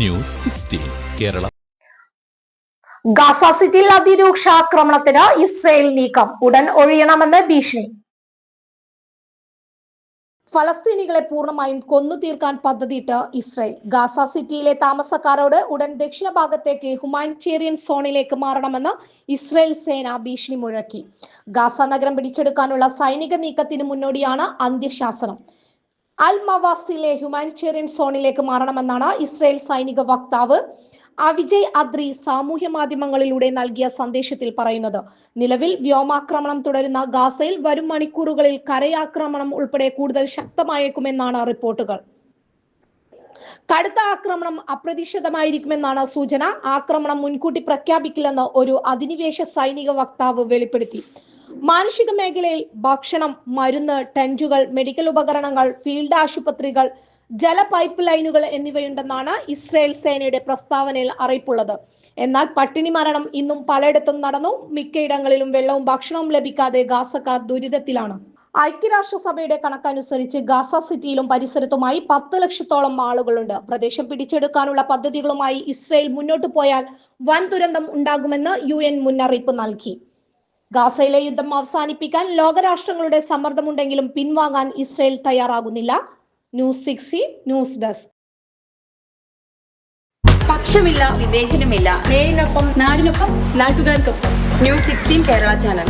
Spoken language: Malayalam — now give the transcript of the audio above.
News sixteen Kerala. ഗാസ സിറ്റിയിൽ അതിരൂക്ഷ ആക്രമണത്തിന് ഇസ്രയേൽ നീക്കം. ഉടൻ ഒഴിയണമെന്ന് ഭീഷണി. ഫലസ്തീനികളെ പൂർണമായും കൊന്നു തീർക്കാൻ പദ്ധതിയിട്ട് ഇസ്രയേൽ. ഗാസ സിറ്റിയിലെ താമസക്കാരോട് ഉടൻ ദക്ഷിണ ഭാഗത്തേക്ക് ഹ്യൂമാനിറ്റേറിയൻ സോണിലേക്ക് മാറണമെന്ന് ഇസ്രയേൽ സേന ഭീഷണി മുഴക്കി. ഗാസ നഗരം പിടിച്ചെടുക്കാനുള്ള സൈനിക നീക്കത്തിന് മുന്നോടിയാണ് അന്ത്യശാസനം. അൽ മവാസിലെ ഹ്യൂമാനിറ്റേറിയൻ സോണിലേക്ക് മാറണമെന്നാണ് ഇസ്രയേൽ സൈനിക വക്താവ് അവിജയ് അദ്രി സാമൂഹ്യ മാധ്യമങ്ങളിലൂടെ നൽകിയ സന്ദേശത്തിൽ പറയുന്നത്. നിലവിൽ വ്യോമാക്രമണം തുടരുന്ന ഗാസയിൽ വരും മണിക്കൂറുകളിൽ കരയാക്രമണം ഉൾപ്പെടെ കൂടുതൽ ശക്തമായേക്കുമെന്നാണ് റിപ്പോർട്ടുകൾ. കടുത്ത ആക്രമണം അപ്രതീക്ഷിതമായിരിക്കുമെന്നാണ് സൂചന. ആക്രമണം മുൻകൂട്ടി പ്രഖ്യാപിക്കില്ലെന്ന് ഒരു അധിനിവേശ സൈനിക വക്താവ് വെളിപ്പെടുത്തി. മാനുഷിക മേഖലയിൽ ഭക്ഷണം മരുന്ന് ടെന്റുകൾ മെഡിക്കൽ ഉപകരണങ്ങൾ ഫീൽഡ് ആശുപത്രികൾ ജല പൈപ്പ് ലൈനുകൾ എന്നിവയുണ്ടെന്നാണ് ഇസ്രയേൽ സേനയുടെ പ്രസ്താവനയിൽ അറിയിപ്പുള്ളത്. എന്നാൽ പട്ടിണി മരണം ഇന്നും പലയിടത്തും നടന്നു. മിക്കയിടങ്ങളിലും വെള്ളവും ഭക്ഷണവും ലഭിക്കാതെ ഗാസക്കാർ ദുരിതത്തിലാണ്. ഐക്യരാഷ്ട്രസഭയുടെ കണക്കനുസരിച്ച് ഗാസ സിറ്റിയിലും പരിസരത്തുമായി പത്ത് ലക്ഷത്തോളം ആളുകളുണ്ട്. പ്രദേശം പിടിച്ചെടുക്കാനുള്ള പദ്ധതികളുമായി ഇസ്രയേൽ മുന്നോട്ട് പോയാൽ വൻ ദുരന്തം ഉണ്ടാകുമെന്ന് യു മുന്നറിയിപ്പ് നൽകി. ഗാസയിലെ യുദ്ധം അവസാനിപ്പിക്കാൻ ലോകരാഷ്ട്രങ്ങളുടെ സമ്മർദ്ദമുണ്ടെങ്കിലും പിൻവാങ്ങാൻ ഇസ്രയേൽ തയ്യാറാകുന്നില്ല. News സിക്സി news desk. പക്ഷമില്ല വിവേചനമില്ല. നേരിനൊപ്പം നാടിനൊപ്പം നാട്ടുകാർക്കൊപ്പം. News sixteen Kerala channel.